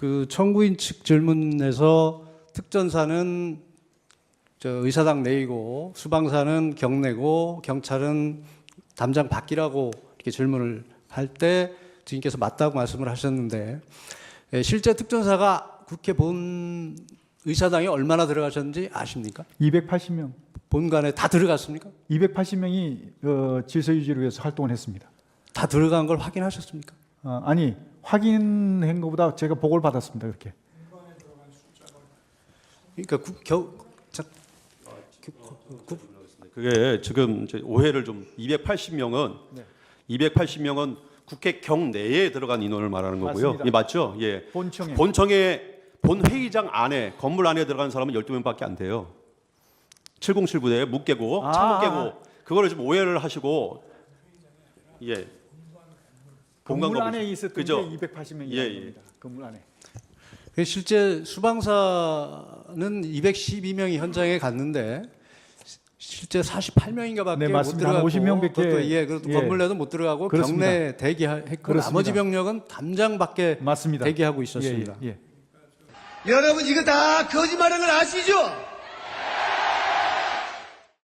그 청구인 측 질문에서 특전사는 저 의사당 내이고 수방사는 경내고 경찰은 담장 밖이라고 이렇게 질문을 할 때 주인께서 맞다고 말씀을 하셨는데 예, 실제 특전사가 국회 본 의사당에 얼마나 들어가셨는지 아십니까? 280명, 본관에 다 들어갔습니까? 280명이 어, 질서 유지를 위해서 활동을 했습니다. 다 들어간 걸 확인하셨습니까? 어, 아니 확인한 것보다 제가 보고를 받았습니다. 그렇게. 그러니까 국, 겨, 자, 그게 지금 이제 오해를 좀 280명은 네. 280명은 국회 경내에 들어간 인원을 말하는 거고요. 예, 맞죠? 예. 본청에 본청에 본 회의장 안에 건물 안에 들어가는 사람은 12명밖에 안 돼요. 7079대 묵 깨고 아. 창문 깨고 그거를 좀 오해를 하시고 예. 건물 안에. 있었던 그죠? 게 280명이라는 예, 예. 겁니다. 건물 안에. 그 실제 수방사는 212명이 현장에 갔는데 시- 실제 48명인가밖에 네, 못 맞습니다. 들어가고 한 50명 밖에- 그것도 예, 그것도 예. 건물 내도 못 들어가고 그렇습니다. 경내 대기했고 그렇습니다. 나머지 병력은 담장 밖에 맞습니다. 대기하고 있었습니다. 예, 예. 여러분 이거 다 거짓말하는 걸 아시죠?